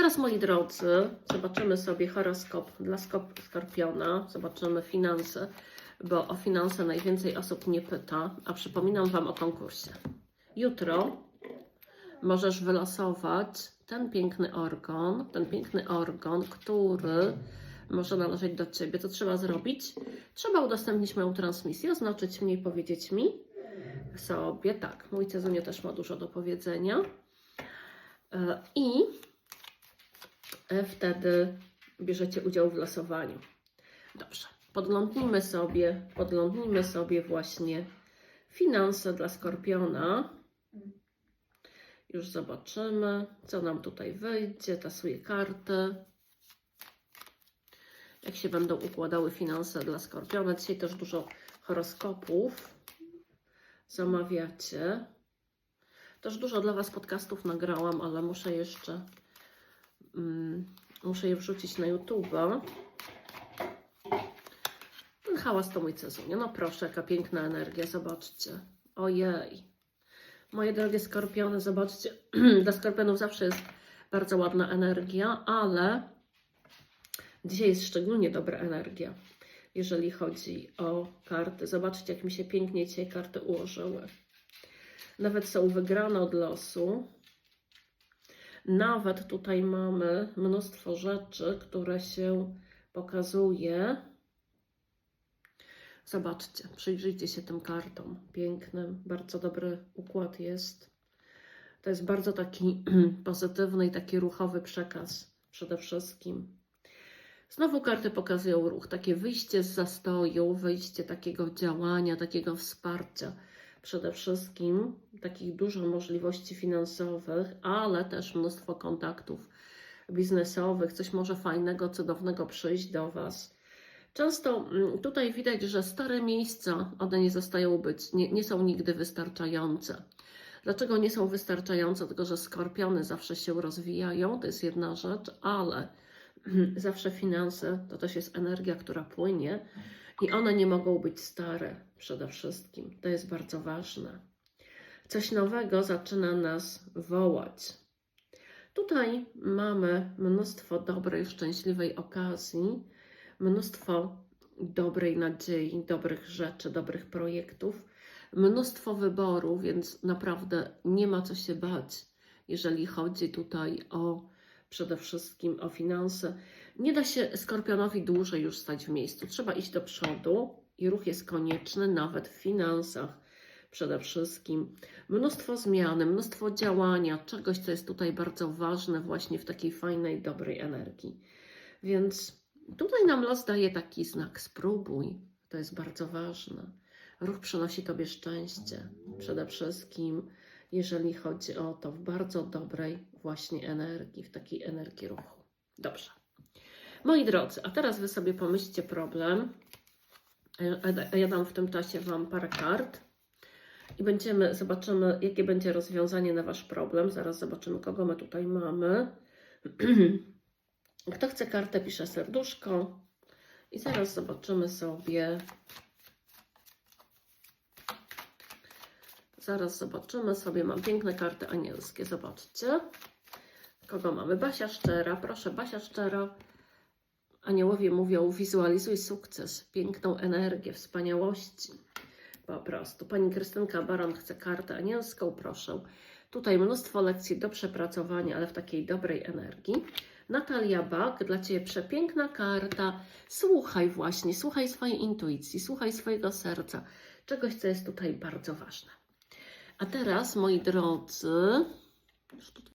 Teraz, moi drodzy, zobaczymy sobie horoskop dla Skorpiona, zobaczymy finanse, bo o finanse najwięcej osób nie pyta, a przypominam Wam o konkursie. Jutro możesz wylosować ten piękny organ, ten piękny organ, który może należeć do Ciebie. Co trzeba zrobić? Trzeba udostępnić moją transmisję, oznaczyć mnie i powiedzieć mi sobie, tak, mój Cezunie też ma dużo do powiedzenia. E, I wtedy bierzecie udział w losowaniu. Dobrze, podglądnijmy sobie, podglądnijmy sobie właśnie finanse dla Skorpiona. Już zobaczymy, co nam tutaj wyjdzie. Tasuję karty. Jak się będą układały finanse dla Skorpiona. Dzisiaj też dużo horoskopów zamawiacie. Też dużo dla Was podcastów nagrałam, ale muszę jeszcze muszę je wrzucić na YouTube'a. Ten hałas to mój Cezunie. No proszę, jaka piękna energia, zobaczcie. Ojej. Moje drogie skorpiony, zobaczcie, dla skorpionów zawsze jest bardzo ładna energia, ale dzisiaj jest szczególnie dobra energia, jeżeli chodzi o karty. Zobaczcie, jak mi się pięknie dzisiaj karty ułożyły. Nawet są wygrane od losu. Nawet tutaj mamy mnóstwo rzeczy, które się pokazuje. Zobaczcie, przyjrzyjcie się tym kartom pięknym, bardzo dobry układ jest. To jest bardzo taki pozytywny i taki ruchowy przekaz przede wszystkim. Znowu karty pokazują ruch, takie wyjście z zastoju, wyjście takiego działania, takiego wsparcia. Przede wszystkim takich dużo możliwości finansowych, ale też mnóstwo kontaktów biznesowych, coś może fajnego, cudownego przyjść do Was. Często mm, tutaj widać, że stare miejsca, one nie zostają być, nie, nie są nigdy wystarczające. Dlaczego nie są wystarczające? Tylko, że skorpiony zawsze się rozwijają, to jest jedna rzecz, ale zawsze finanse to też jest energia, która płynie i one nie mogą być stare przede wszystkim. To jest bardzo ważne. Coś nowego zaczyna nas wołać. Tutaj mamy mnóstwo dobrej, szczęśliwej okazji, mnóstwo dobrej nadziei, dobrych rzeczy, dobrych projektów, mnóstwo wyboru, więc naprawdę nie ma co się bać, jeżeli chodzi tutaj o przede wszystkim o finanse. Nie da się skorpionowi dłużej już stać w miejscu. Trzeba iść do przodu i ruch jest konieczny nawet w finansach. Przede wszystkim mnóstwo zmiany, mnóstwo działania, czegoś, co jest tutaj bardzo ważne, właśnie w takiej fajnej, dobrej energii. Więc tutaj nam los daje taki znak: spróbuj, to jest bardzo ważne. Ruch przynosi Tobie szczęście, przede wszystkim jeżeli chodzi o to, w bardzo dobrej właśnie energii, w takiej energii ruchu. Dobrze. Moi drodzy, a teraz Wy sobie pomyślcie problem. Ja- Ja dam w tym czasie Wam parę kart i będziemy, zobaczymy, jakie będzie rozwiązanie na Wasz problem. Zaraz zobaczymy, kogo my tutaj mamy. Kto chce kartę, pisze serduszko. I zaraz zobaczymy sobie. Zaraz zobaczymy sobie. Mam piękne karty anielskie. Zobaczcie. Kogo mamy? Basia Szczera. Proszę, Basia Szczera. Aniołowie mówią, wizualizuj sukces, piękną energię, wspaniałości. Po prostu. Pani Krystynka Baron chce kartę anielską, proszę. Tutaj mnóstwo lekcji do przepracowania, ale w takiej dobrej energii. Natalia Bak, dla Ciebie przepiękna karta. Słuchaj właśnie, słuchaj swojej intuicji, słuchaj swojego serca, czegoś, co jest tutaj bardzo ważne. A teraz, moi drodzy, już tu